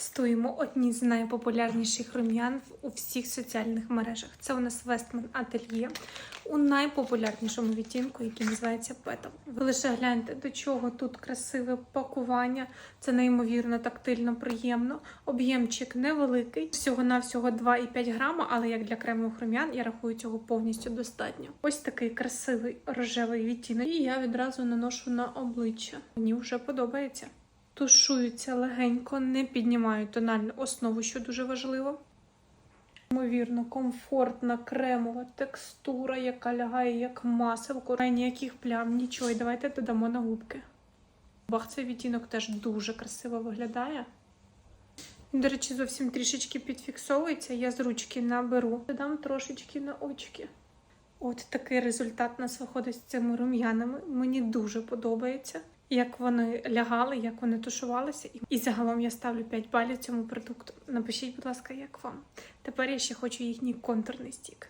Тестуємо одні з найпопулярніших рум'ян у всіх соціальних мережах. Це у нас Westman Atelier у найпопулярнішому відтінку, який називається Petal. Ви лише гляньте, до чого тут красиве пакування. Це неймовірно тактильно приємно. Об'ємчик невеликий, всього-навсього 2,5 грама, але як для кремових рум'ян, я рахую цього повністю достатньо. Ось такий красивий рожевий відтінок. І я відразу наношу на обличчя. Мені вже подобається. Тушуються легенько, не піднімають тональну основу, що дуже важливо. Ймовірно, комфортна кремова текстура, яка лягає як маселко. Ніяких плям, нічого. І давайте додамо на губки. Бах, цей відтінок теж дуже красиво виглядає. До речі, зовсім трішечки підфіксовується. Я з ручки наберу. Додам трошечки на очки. От такий результат у нас виходить з цими рум'янами. Мені дуже подобається, як вони лягали, як вони тушувалися. І- загалом я ставлю 5 балів цьому продукту. Напишіть, будь ласка, як вам. Тепер я ще хочу їхній контурний стік.